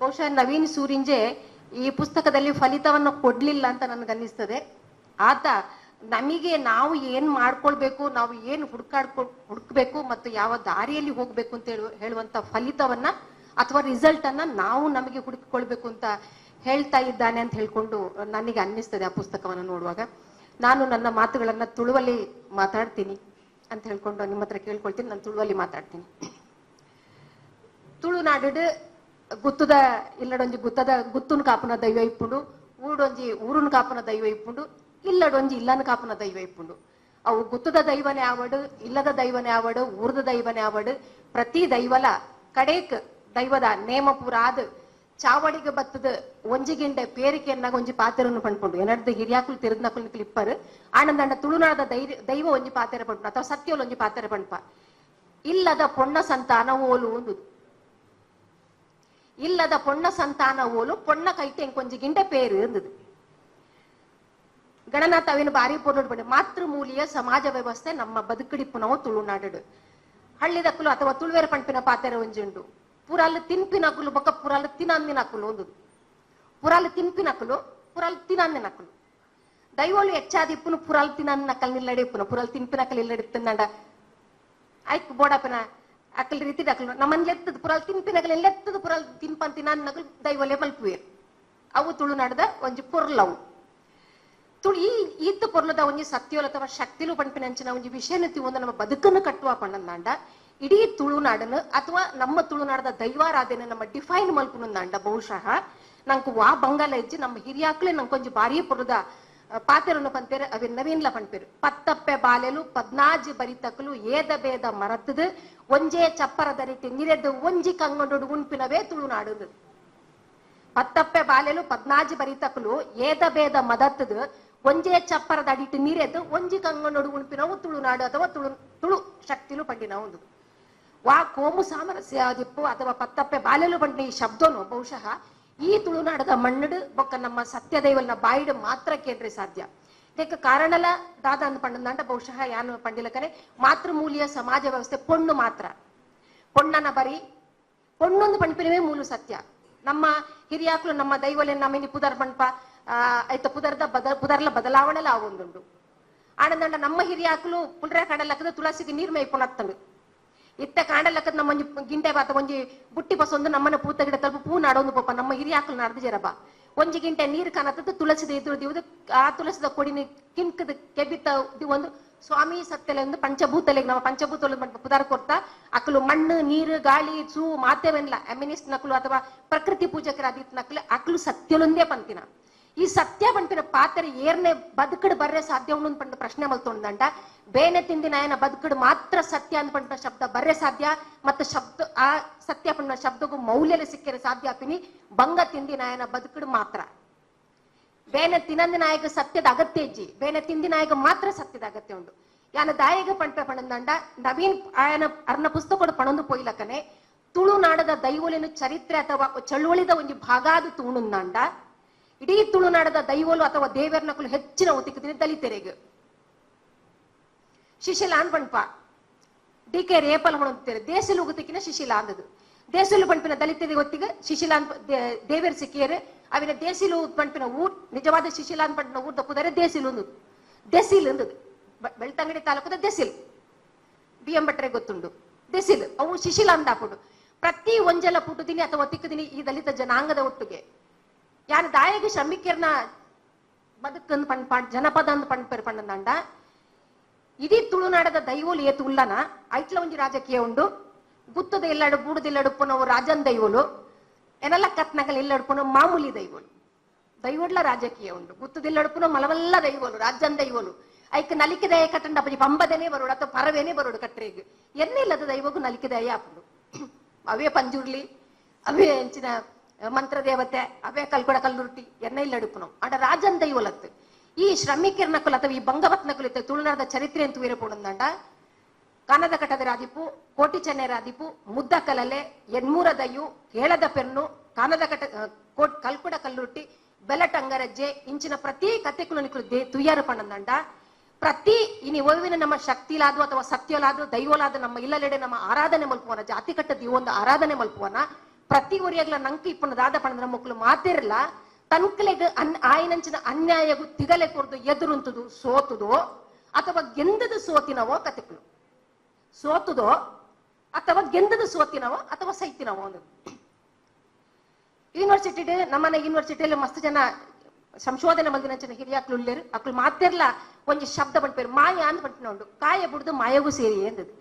ಬಹುಶಃ ನವೀನ್ ಸೂರಿಂಜೆ ಈ ಪುಸ್ತಕದಲ್ಲಿ ಫಲಿತವನ್ನು ಕೊಡ್ಲಿಲ್ಲ ಅಂತ ನನಗನ್ನಿಸ್ತದೆ. ಆತ ನಮಗೆ ನಾವು ಏನ್ ಮಾಡ್ಕೊಳ್ಬೇಕು, ನಾವು ಏನ್ ಹುಡ್ಕಾಡ್ಕೊ, ಹುಡುಕ್ಬೇಕು ಮತ್ತು ಯಾವ ದಾರಿಯಲ್ಲಿ ಹೋಗ್ಬೇಕು ಅಂತ ಹೇಳುವ ಹೇಳುವಂತ ಫಲಿತವನ್ನ ಅಥವಾ ರಿಸಲ್ಟ್ ಅನ್ನ ನಾವು ನಮಗೆ ಹುಡುಕಿಕೊಳ್ಬೇಕು ಅಂತ ಹೇಳ್ತಾ ಇದ್ದಾನೆ ಅಂತ ಹೇಳ್ಕೊಂಡು ನನಗೆ ಅನ್ನಿಸ್ತದೆ ಆ ಪುಸ್ತಕವನ್ನು ನೋಡುವಾಗ. ನಾನು ನನ್ನ ಮಾತುಗಳನ್ನ ತುಳುವಲ್ಲಿ ಮಾತಾಡ್ತೀನಿ ಅಂತ ಹೇಳ್ಕೊಂಡು ನಿಮ್ಮ ಹತ್ರ ಕೇಳ್ಕೊಳ್ತೀನಿ, ನಾನು ತುಳುವಲ್ಲಿ ಮಾತಾಡ್ತೀನಿ. ತುಳುನಾಡು ಗುತ್ತದ, ಇಲ್ಲಡೊಂಜಿ ಗುತ್ತದ, ಗುತ್ತುನ್ ಕಾಪುನ ದೈವ ಇಪ್ಪುಂಡು, ಊಡೊಂಜಿ ಊರುನ್ ಕಾಪುನ ದೈವ ಇಪ್ಪುಂಡು, ಇಲ್ಲಡೊಂಜಿ ಇಲ್ಲನ ಕಾಪುನ ದೈವ ಇಪ್ಪುಂಡು. ಅವು ಗುತ್ತದ ದೈವನೇ ಆವಡು, ಇಲ್ಲದ ದೈವನೇ ಆವಡು, ಊರ್ದ ದೈವನೇ ಆವಡು, ಪ್ರತಿ ದೈವಲ ಕಡೇಕ್ ದೈವದ ನೇಮ ಪೂರ ಆದ್ ಚಾವಡಿಗೆ ಬತ್ತದ ಒಂಜಿಗಿಂಡೆ ಪೇರಿಕೆ ಎನ್ನಾಗ ಒಂಜಿ ಪಾತೆರನ್ನು ಪಂಡ್ಕೊಂಡು ಏನಡ್ದು ಹಿರಿಯಾಕುಲು ತಿರುದ್ನಕುಲು ಕ್ಲಿಪ್ಪರ್, ಆನಂದಂಡ ತುಳುನಾಡದ ದೈವ ದೈವ ಒಂಜಿ ಪಾತ್ರ ಪಂಡ್ಪ ಅಥವಾ ಸತ್ಯವಲ್ಲಿ ಒಂಜಿ ಪಾತ್ರ ಪಂಡ್ಪ ಇಲ್ಲದ ಪೊಣ್ಣ ಸಂತಾನ ಓಲು ಒಂದು ಇಲ್ಲದ ಪೊಣ್ಣ ಸಂತಾನ ಓಲು ಪೊಣ್ಣ ಕೈತೆ ಕೊಂಜಿ ಗಿಂಡೆ ಪೇರು ಎಂದದು ಗಣನಾಥ ಅವೇನು ಬಾರಿ ಪೊರ್ಲು ಬಣ್ಣ ಮಾತೃಮೂಲಿಯ ಸಮಾಜ ವ್ಯವಸ್ಥೆ ನಮ್ಮ ಬದುಕಡಿಪ್ಪು ನಾವು ತುಳುನಾಡು ಹಳ್ಳಿದಕ್ಕಲು ಅಥವಾ ತುಳುವೇರ ಪಂಪಿನ ಪಾತೆರ ಒಂಜುಂಡು ಪುರಾಲು ತಿನ್ಪಿನಕುಲು ಬೊಕ್ಕ ಪುರಾಲು ತಿನಂದಿನಕುಲು ಒಂದು ಪುರಾಲು ತಿನ್ಪಿನಕುಲು ಪುರಾಲು ತಿನಂದಿನಕುಲು ದೈವೋಳು ಹೆಚ್ಚಾದಿಪ್ಪುನು ಪುರಾಲು ತಿನನ್ನ ನಕಲ್ ನಿಲ್ಲಡಿಪ್ಪುನ ಪುರಾಲು ತಿನ್ಪಿನಕಲ್ ಇಲ್ಲಡಿತ್ತಂಡ ಆಯ್ತು ಬೋಡಪ್ಪನ ಅಕಲ್ ರೀತಿ ಡಕಲ್ ನಮ್ಮನ್ ಲೆತ್ತದ ಪುರಲ್ ತಿನ್ಪಿನಗಲ್ ಲೆತ್ತದ ಪುರಾಲ್ ತಿನ್ಪನ್ ನಗಲ್ ದೈವಲೆ ಮಲ್ಪುವೆ. ಅವು ತುಳುನಾಡದ ಒಂಜಿ ಪೊರ್ಲವು ತುಳು ಈ ಈತ ಪೊರ್ಲದ ಒಂಜಿ ಸತ್ಯೋಲ ಅಥವಾ ಶಕ್ತಿಲು ಪಂಪಿನಂಚಿನ ಒಂಜಿ ವಿಷಯನ ತಿವೊಂದು ನಮ್ಮ ಬದುಕನ್ನು ಕಟ್ಟುವ ಪಣ್ಣಂದಾಂಡ, ಇಡೀ ತುಳುನಾಡನ್ನು ಅಥವಾ ನಮ್ಮ ತುಳುನಾಡದ ದೈವಾರಾಧನೆ ನಮ್ಮ ಡಿಫೈನ್ ಮಲ್ಪುನಂದಾಂಡ ಬಹುಶಃ. ನಂಗೆ ವಾ ಬಂಗಾಲ ಇಜ್ಜಿ ನಮ್ಮ ಹಿರಿಯಾಕ್ಲೆ ನಂಗೆ ಕೊಂಚ ಬಾರಿ ಪೊರದ ಪಾತೆರನ್ನು ಪಂಪೇರು ಅವೆ ನವೀನ್ಲ ಪಂಪೇರು ಪತ್ತಪ್ಪೆ ಬಾಲೆಲು, ಪದ್ನಾಜಿ ಬರಿತಕಲು, ಏದ ಬೇದ ಮರತದು, ಒಂಜೇ ಚಪ್ಪರ ದರಿತಿ ನಿರೆದು ಒಂಜಿ ಕಂಗೊಂಡು ಉಣ್ಪಿನವೇ ತುಳುನಾಡು ಪತ್ತಪ್ಪೆ ಬಾಲೆಲು, ಪದ್ನಾಜಿ ಬರಿತಕಲು, ಏದ ಬೇದ ಮದತ್ತದು ಒಂಜೇ ಚಪ್ಪರದ ಅಡಿಟ್ಟು ನೀರೆದ್ದು, ಒಂಜಿ ಕಂಗೊಂಡು ಉಣ್ಪಿನವು ತುಳುನಾಡು ಅಥವಾ ತುಳು ತುಳು ಶಕ್ತಿಲು ಪಂಡಿನ ಒಂದು ವಾ ಕೋಮು ಸಾಮರಸ್ಯ ದಿಪ್ಪು ಅಥವಾ ಪತ್ತಪ್ಪೆ ಬಾಲೆಲು ಪಂಡಿನ ಈ ಶಬ್ದನು ಬಹುಶಃ ಈ ತುಳುನಾಡದ ಮಣ್ಣಡು ಬೊಕ್ಕ ನಮ್ಮ ಸತ್ಯದೈವಲ್ನ ಬಾಯಿಡು ಮಾತ್ರ ಕೇಂದ್ರ ಸಾಧ್ಯ. ಇದಕ್ಕೆ ಕಾರಣಲ ದಾದ ಅಂದ್ ಪಂಡದಂಡ ಬಹುಶಃ ಯಾನು ಪಂಡಿಲಕನೆ, ಮಾತೃಮೂಲಿಯ ಸಮಾಜ ವ್ಯವಸ್ಥೆ ಪೊಣ್ಣು ಮಾತ್ರ. ಪೊಣ್ಣನ ಬರಿ, ಪೊಣ್ಣೊಂದು ಪಂಪಿನವೇ ಮೂಲು ಸತ್ಯ. ನಮ್ಮ ಹಿರಿಯಾಕ್ಲು ನಮ್ಮ ದೈವಲೆ ನಮ್ಮಿನಿ ಪುದರ್ ಪಂಪ ಐತ ಪುದರ್ದ ಬದ, ಪುದರ್ಲ ಬದಲಾವಣೆಲ ಆಗೊಂದುಂಡು ಆನಂದಂಡ ನಮ್ಮ ಹಿರಿಯಾಕ್ಲು ಪುಲ್ರೆ ಕಡಲಕ್ಕದ ತುಳಸಿಗೆ ನೀರ್ ಮೇಯ್ಪೊನತ್ತಂಡು ಇತ್ತ ಕಾಂಡಲಕ್ಕ ನಮ್ಮ ಗಿಂಡೆ ಬಾತ ಒಂಜಿ ಬುಟ್ಟಿ ಬಸೊಂದು ನಮ್ಮನ ಪೂತ ಗಿಡ ತಲುಪು, ಪೂ ನಾಡೋದು ಪಪ್ಪ ನಮ್ಮ ಹಿರಿಯಾಕಲು ನಡೆದು ಜರಬ ಒಂಜಿ ಗಿಂಟೆ ನೀರು ಕಾಣತ್ತದ ತುಳಸಿದ ಎದುರು ಆ ತುಳಸಿದ ಕೊಡಿನ ಕಿಂಕದ ಕೆಬಿತ ಒಂದು ಸ್ವಾಮಿ ಸತ್ಯಲೆ ಒಂದು ಪಂಚಭೂತಲೆ ನಮ್ಮ ಪಂಚಭೂತ ಪುದಾರ ಕೊಡ್ತಾ. ಅಕಲು ಮಣ್ಣು, ನೀರು, ಗಾಳಿ ಸೂ ಮಾತೆವೆನ್ಲ. ಅಮಿನಿಸ್ಟ್ ನಕಲು ಅಥವಾ ಪ್ರಕೃತಿ ಪೂಜಕರ ಅದಿತ್ ನಕಲು ಅಕಲು ಸತ್ಯಲೊಂದೇ ಪಂತಿನ ಈ ಸತ್ಯ ಬಂಟಿನ ಪಾತ್ರ ಏರ್ನೆ ಬದುಕಡು ಬರ್ರೆ ಸಾಧ್ಯ ಉಂಡು ಪಂಡ ಪ್ರಶ್ನೆ ಮಲ್ತೊಂದಂಡ ಬೇನೆ ತಿಂದಿನ ಏನ ಬದುಕಡು ಮಾತ್ರ ಸತ್ಯ ಅನ್ಪಂಟ ಶಬ್ದ ಬರ್ರೆ ಸಾಧ್ಯ, ಮತ್ತೆ ಶಬ್ದ ಆ ಸತ್ಯ ಪಂಡ ಶಬ್ದಗೂ ಮೌಲ್ಯಲೆ ಸಿಕ್ಕರೆ ಸಾಧ್ಯ ಅಪಿನಿ ಬಂಗ ತಿಂದಿನ ನಾಯನ ಬದುಕಡು ಮಾತ್ರ. ಬೇನೆ ತಿನ್ನಂದ ನಾಯಕ ಸತ್ಯದ ಅಗತ್ಯ ಇಜ್ಜಿ, ಬೇನೆ ತಿಂದಿ ನಾಯಕ ಮಾತ್ರ ಸತ್ಯದ ಅಗತ್ಯ ಉಂಡು. ಯಾನ ದಾಯಗ ಪಂಟ ಪಣಂದಂಡ, ನವೀನ್ ಆಯನ ಅರ್ನ ಪುಸ್ತಕ ಪಣಂದು ಪೊಯ್ಲಕನೆ ತುಳುನಾಡದ ದೈವಲಿನ ಚರಿತ್ರೆ ಅಥವಾ ಚಳುವಳಿದ ಒಂದು ಭಾಗ ಅದು ತುಳುಂದಂಡ ಇಡೀ ತುಳುನಾಡದ ದೈವಲು ಅಥವಾ ದೇವರ್ನಕುಲು ಹೆಚ್ಚಿನ ಒತ್ತಿಕ್ಕಿದ್ರೆ ದಲಿತರಿಗೆ. ಶಿಶಿಲ ಅನ್ಪಣ್ಪ ಡಿ ಕೆ ರೇಪಲ್ ಹೊಣಂತಾರೆ ದೇಶಲು ಉಗುತಿಕ್ಕಿನ ಶಿಶಿಲ ಅಂದದು ದೇಸಲು ಪಂಪಿನ ದಲಿತರಿಗೆ ಗೊತ್ತಿಗೆ ಶಿಶಿಲ ದೇವೇರ್ ಸಿಕ್ಕಿಯರೆ ಅವಿನ ದೇಸಿಲು ಬಣ್ಪಿನ ಊರ್, ನಿಜವಾದ ಶಿಶಿಲ ಅನ್ಪಂಪಿನ ಊರ್ ತಪ್ಪುದಾರೆ ದೇಸಿಲು ಅಂದದು ದೆಸಿಲ್ ಅಂದದು ಬೆಳ್ತಂಗಡಿ ತಾಲೂಕದ ದೆಸಿಲ್ ಬಿ ಎಂ ಭಟ್ರೆ ಗೊತ್ತುಂಡು ದೆಸಿಲ್ ಅವು ಶಿಶಿಲ ಅಂದಾಪುಡು ಪ್ರತಿ ಒಂಜಲ ಪುಟುದಿನಿ ಅಥವಾ ತಿಕ್ಕದಿನಿ ಈ ದಲಿತ ಜನಾಂಗದ ಒಟ್ಟಿಗೆ. ಯಾನ್ ದಾಯಿಗೆ ಶ್ರಮಿಕರ್ನ ಬದುಕಂದು ಪಣ್ ಪಾಂಡ್ ಜನಪದ ಅಂದ್ ಪಣ್ ಇಡೀ ತುಳುನಾಡದ ದೈವೋಲು ಏತು ಉಲ್ಲನ ಐಟ್ಲ ಒಂಜಿ ರಾಜಕೀಯ ಉಂಡು. ಗುತ್ತದ ಬೂಡುದಿಲ್ಲಡು ಪುನವು ರಾಜನ್ ದೈವೋಲು. ಎನಲ್ಲ ಕತ್ನಗಲ್ ಎಲ್ಲಡು ಪುನ ಮಾಮೂಲಿ ದೈವೋಲು. ದೈವೋಡ್ಲ ರಾಜಕೀಯ ಉಂಡು. ಪುನ ಮಲವಲ್ಲ ದೈವೋಲು, ರಾಜನ್ ದೈವೋಲು. ಐಕ್ ನಲಿಕೆ ದಯ ಕಟ್ಟಂಡ ಬಜಿ ಪಂಬದನೇ ಬರೋಡು ಅಥವಾ ಪರವೇನೆ ಬರೋಡು ಕಟ್ರೇಗ್. ಎನ್ನೇ ಇಲ್ಲದ ದೈವಗೂ ನಲಿಕೆ ದಯ ಆಪುಂಡು. ಅವೇ ಪಂಜುರ್ಲಿ, ಅವೇ ಎಂಚಿನ ಕಲ್ಕೊಡ ಕಲ್ಲುರುಟಿ ಎನ್ನ ಇಲ್ಲಡುಪುನು ಅಂಡ ರಾಜನ್ ದೈವಲತ್ತು. ಈ ಶ್ರಮಿಕರ ನಕಲು ಅಥವಾ ಈ ಬಂಗವತ್ ಕುಲಿತ ತುಳುನಾಡದ ಚರಿತ್ರೆ ಅಂತ ವೀರಪುಡಂದಂಡ ಕನದ ಕಟ್ಟದ ರಾದಿಪು ಕೋಟಿ ಚೆನ್ನೆ ರಾದಿಪು ಮುದ್ದ ಕಲಲೆ ಎನ್ಮೂರ ದಯ್ಯು ಪೆರ್ನು ಕಾನದ ಕಟ್ಟ ಆ, ಕೋಟ್ ಕಲ್ಕುಡ ಬೆಲಟ್ ಬೆಲಟಂಗರಜ್ಜೆ ಇಂಚಿನ ಪ್ರತಿ ಕತೆ ನಿಕಲು ದೇ ತುಯ್ಯಾರು ಪಣ್ಣಂದಂಡ ಪ್ರತಿ ಇನಿ ಓವಿನ ನಮ್ಮ ಶಕ್ತಿಲಾದ್ರು ಅಥವಾ ಸತ್ಯಲಾದ್ರು ದೈವಲಾದ್ರು ನಮ್ಮ ಇಲ್ಲಲೆಡೆ ನಮ್ಮ ಆರಾಧನೆ ಮಲ್ಪುವನ ಜಾತಿ ಕಟ್ಟದ ಒಂದು ಆರಾಧನೆ ಮಲ್ಪುವನ. ಒರಿಯಾಗ್ಲ ನಂಕ ಇಪ್ಪನ ದಾದ ಪಣದ್ರ ಮಕ್ಕಳು ಮಾತಿರಲ್ಲ ತನ್ಕಲೆಗ್ ಅನ್, ಆಯನಂಚಿನ ಅನ್ಯಾಯಗು ತಿಗಲೆ ಕೊರ್ದು ಎದುರುಂತದು ಸೋತುದೋ, ಅಥವಾ ಗೆಂದದ ಸೋತಿನವೋ ಕತೆಗಳು ಸೋತುದೋ, ಅಥವಾ ಗೆಂದದ ಸೋತಿನವೋ ಅಥವಾ ಸೈತಿನವೋ ಅನ್ನೋದು ಯೂನಿವರ್ಸಿಟಿ ನಮ್ಮನೆ ಯೂನಿವರ್ಸಿಟಿಯಲ್ಲಿ ಮಸ್ತ್ ಜನ ಸಂಶೋಧನೆ ಮಲ್ದಿನ ಹಿರಿಯಾಕ್ಲು ಉಳ್ಳೇರು ಅಕ್ಲು ಮಾತಿರ್ಲ, ಒಂಜಿ ಶಬ್ದ ಬಂಡ್ಪೇರು ಮಾಯ ಅಂತ ಬಂಟ್ನೊಂಡು ಕಾಯ ಬಿಡ್ದು ಮಾಯಗೂ ಸೇರಿ ಎಂದದು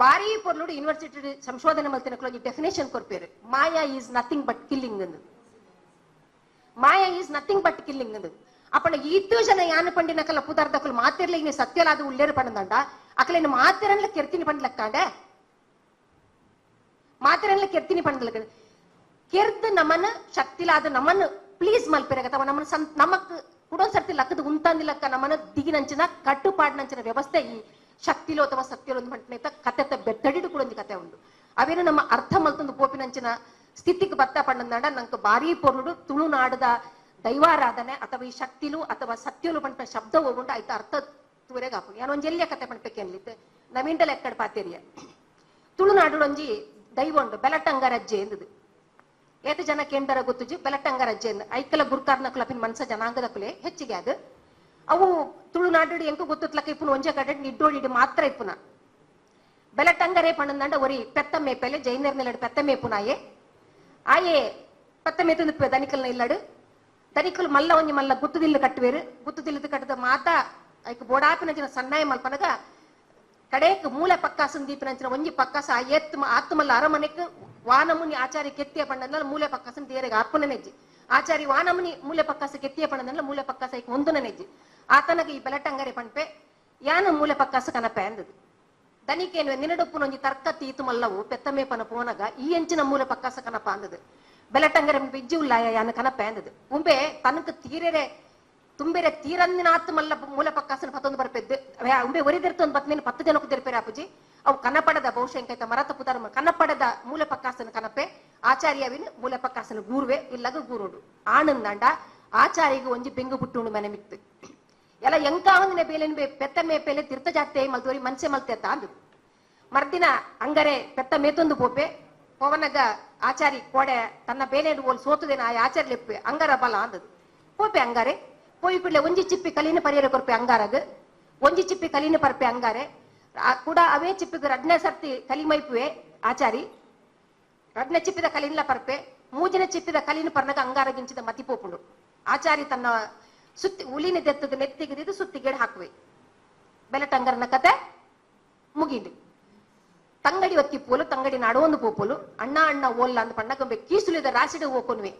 ಬಾರಿ ಪೊರ್ಲುಡು ಯೂನಿವರ್ಸಿಟಿ ಸಂಶೋಧನೆ ಮಲ್ತಿನಕ್ಲು ಒಂಜಿ definition ಕೊರ್ಪೇರು maya is nothing but killing ಅಂದದು maya is nothing but killing ಅಂದದು ಅಪ್ಪಣ ಇಟ್ಟು ಜನ ಯಾನ ಪಂಡಿನಕಲ್ಲ ಪುದಾರ್ದಕಲು ಮಾತಿರ್ಲ ಇನ್ನು ಸತ್ಯಲಾದ ಉಳ್ಳೇರು ಪಂಡದಂಡ, ಅಕಲೇನು ಮಾತಿರನ್ಲ ಕೆರ್ತಿನಿ ಪಂಡ್ಲಕ್ಕಾಂಡೆ. ಮಾತಿರನ್ಲ ಕೆರ್ತಿನಿ ಪಂಡ್ಲಕ್ಕ ಕೆರ್ದು ನಮ್ಮನ್ನ ಶಕ್ತಿಲಾದ ನಮ್ಮನ್ನ ಪ್ಲೀಸ್ ಮಲ್ಪಿರಗತ್ತವ ನಮ್ಮನ್ನ ಸಂ ನಮಕ್ ಕುಡೊಂದ್ ಸರ್ತಿ ಲಕ್ಕದ ಉಂತಂದಿಲ್ಲಕ್ಕ ನಮ್ಮನ್ನ ದಿಗಿನಂಚಿನ ಕಟ್ಟುಪಾಡಿನಂಚಿನ ವ್ಯವಸ್ಥೆ ಈ ಶಕ್ತಿಲೋ ಅಥವಾ ಸತ್ಯಲೋ ಒಂದು ಮಂಟನೇತ ಕತೆ ಬೆತ್ತಡಿಡು ಕೂಡ ಒಂದು ಕತೆ ಉಂಟು. ಅವೇನು ನಮ್ಮ ಅರ್ಥ ಮಲ್ತೊಂದು ಪೋಪಿನಂಚಿನ ಸ್ಥಿತಿಗೆ ಬತ್ತ ಪಂಡಂದಾಂಡ ನಂಗೆ ಬಾರಿ ಪೊರುಡು ತುಳುನಾಡದ ದೈವಾರಾಧನೆ ಅಥವಾ ಈ ಶಕ್ತಿಲು ಅಥವಾ ಸತ್ಯಲು ಪಂಟ ಶಬ್ದ ಹೋಗುಂಡು ಆಯ್ತು ಅರ್ಥ ತೂರೆಗೆ ಹಾಪು ಯಾನು ಒಂಜಿ ಎಲ್ಲಿಯ ಕತೆ ಪಂಪಕ್ಕೆ ಅನ್ಲಿತ್ತೆ ನವೀಂಡಲ್ ಎಕ್ಕಡ ಪಾತೇರಿಯ. ತುಳುನಾಡು ಒಂಜಿ ದೈವ ಉಂಡು ಬೆಲಟಂಗ ರಜ್ಜೆ ಎಂದದು. ಏತ ಜನ ಕೇಂದ್ರ ಗೊತ್ತುಜಿ ಬೆಲಟಂಗ ರಜ್ಜೆ ಎಂದು. ಐಕಲ ಗುರುಕಾರ್ನ ಕುಲಪಿನ ಮನ್ಸ ಜನಾಂಗದ ಕುಲೆ ಹೆಚ್ಚಿಗೆ ಅದು ಅವು ತುಳುನಾಡು ಎಂಕ ಗೊತ್ತುತ್ಲಕ ಇಪ್ಪುನ ಒಂಜೆ ಕಡೆ ನಿಡ್ಡೋಡಿ ಮಾತ್ರ ಇಪ್ಪುನ ಬೆಲಟಂಗರೇ ಪಣ್ಣಂದಂಡ ಒರಿ ಪೆತ್ತ ಮೇಪೆಲೆ ಜೈನರ್ ನಿಲ್ಲಡು ಪೆತ್ತ ಮೇಪುನಾಯೆ ಆಯೆ ಪೆತ್ತ ಮೇತಂದು ದನಿಕಲ್ನ ಇಲ್ಲಡು ದನಿಕಲ್ ಮಲ್ಲ ಒಂಜಿ ಮಲ್ಲ ಗುತ್ತುದಿಲ್ಲು ಕಟ್ಟುವೇರು ಗುತ್ತುದಿಲ್ಲದು ಕಟ್ಟದ ಮಾತ ಐಕ್ ಬೋಡಾಪಿನ ಜನ ಸನ್ನಾಯ ಮಲ್ಪನಗ ಕಡೇಕ್ ಮೂಲೆ ಪಕ್ಕಾಸನ್ ದೀಪಿನಂಚಿನ ಒಂಜಿ ಪಕ್ಕಾಸ ಆ ಎತ್ ಆತ್ಮಲ್ಲ ಅರಮನೆಕ್ ವಾನಮುನಿ ಆಚಾರಿ ಕೆತ್ತಿಯ ಪಂಡಂದಲ್ಲ ಮೂಲೆ ಪಕ್ಕಾಸನ್ ದೇರೆಗೆ ಅಪ್ಪನ ನೆಜ್ಜಿ ಆಚಾರಿ ವಾನಮುನಿ ಮೂಲೆ ಪಕ್ಕಾಸ ಕೆತ್ತಿಯ ಪಂಡಂದಲ್ಲ ಮೂಲೆ ಪಕ್ಕಾಸ ಐಕ್ ಒಂದುನ ನೆಜ್ಜಿ ಆತನಗ ಈ ಬೆಲಟಂಗರೆ ಪಂಪೆ, ಯಾನ ಮೂಲೆ ಪಕ್ಕಾಸ ಕನಪೆ ಅಂದದು ದನಿಕೇನು ನಿನಡೊಪ್ಪುನ ಒಂಜಿ ತರ್ಕ ತೀತು ಮಲ್ಲವು ಪೆತ್ತಮೇಪನ ಪೋನಗ, ಈ ಎಂಚಿನ ಮೂಲೆ ಪಕ್ಕಾಸ ಕನಪ ಅಂದದು ಬೆಲಟಂಗರೆ ಬಿಜ್ಜಿ ಉಲ್ಲಾಯ ಯಾನ ಕನಪೆ ಅಂದದು ಉಂಬೆ ತನಕ ತೀರೆರೆ, ತುಂಬೆರೆ ತೀರಂದಿನ ಆತು ಮಲ್ಲ ಮೂಲ ಪಕ್ಕಾಸನ ಪತ್ತೊಂದು ಬರ್ಪೆದ್ದು. ಉಂಬೆ ಉಂಬೆ ಒರಿದಿರ್ತೊಂದು ಬತ್ಮೇಲೆ ಪತ್ತು ಜನಕ್ಕೆ ತೆರಪೇರೆ ಅಪ್ಪುಜಿ. ಅವು ಕನ್ನಪಡದ ಬಹುಶಃ ಎಂಕೈತ ಮರತ ಪುತಾರ ಕನ್ನಪಡದ ಮೂಲ ಪಕ್ಕಾಸನ ಕನಪೆ, ಆಚಾರ್ಯವಿನ ಮೂಲ ಪಕ್ಕಾಸನ ಗೂರ್ವೆ, ಇಲ್ಲಗ ಗೂರುಡು. ಆನಂದಾಂಡ ಆಚಾರ್ಯಗೆ ಒಂಜಿ ಬೆಂಗು ಬುಟ್ಟುಂಡು ಮನೆ ಮಿಕ್ತು. ಎಲ್ಲ ಎಂಕಾವಂದಿನ ಬೇಲೆನ್ ಬೇ ಪೆತ್ತ ಮೇಪೆಲೆ ತಿರ್ತ ಜಾತೆ ಮಲ್ತೋರಿ, ಮನ್ಸೆ ಮಲ್ತೆ ಅಂದು ಮರ್ದಿನ ಅಂಗರೆ ಪೆತ್ತ ಮೇತೊಂದು ಪೋಪೆ, ಪವನಗ ಆಚಾರಿ ಕೋಡೆ ತನ್ನ ಬೇಲೆ ಓಲ್ ಸೋತುದೇನ ಆ ಆಚಾರಿ ಲೆಪ್ಪೆ, ಅಂಗರ ಬಲ ಅಂದದು. ಪೋಪೆ ಅಂಗಾರೆ, ಪೋಯಿ ಪಿಳ್ಳೆ ಒಂಜಿ ಚಿಪ್ಪಿ ಕಲಿನ ಪರಿಹಾರ ಕೊರ್ಪೆ ಅಂಗಾರಗ್, ಒಂಜಿ ಚಿಪ್ಪಿ ಕಲಿನ ಪರ್ಪೆ ಅಂಗಾರೆ ಕೂಡ ಅವೇ ಚಿಪ್ಪಿಗೆ ರಡ್ನೆ ಸರ್ತಿ ಕಲಿಮೈಪುವೆ ಆಚಾರಿ. ರಡ್ನೆ ಚಿಪ್ಪಿದ ಕಲಿನ್ಲ ಪರ್ಪೆ, ಮೂಜನ ಚಿಪ್ಪಿದ ಕಲಿನ ಪರ್ನಗ ಅಂಗಾರಗಿಂಚಿದ ಮತಿ ಪೋಪುಂಡು. ಆಚಾರಿ ತನ್ನ ಸುತ್ತಿ ಉಲಿನ ದೆತ್ತದ ನೆತ್ತಿಗಿದ್ದು ಸುತ್ತಿಗೇಡ್ ಹಾಕುವೆ ಬೆಲಟಂಗರನ ಕತೆ ಮುಗಿಂಡು ತಂಗಡಿ ಒತ್ತಿ ಪೋಲು ತಂಗಡಿ ನಡುವೊಂದು ಪೋಪೋಲು ಅಣ್ಣ ಅಣ್ಣ ಓಲ್ಲ ಅಂದ ಪಣ್ಣಕೊಂಬೆ ಕೀಸುಲಿದ ರಾಸಿಡು ಹೋಕೊನ್ವೆ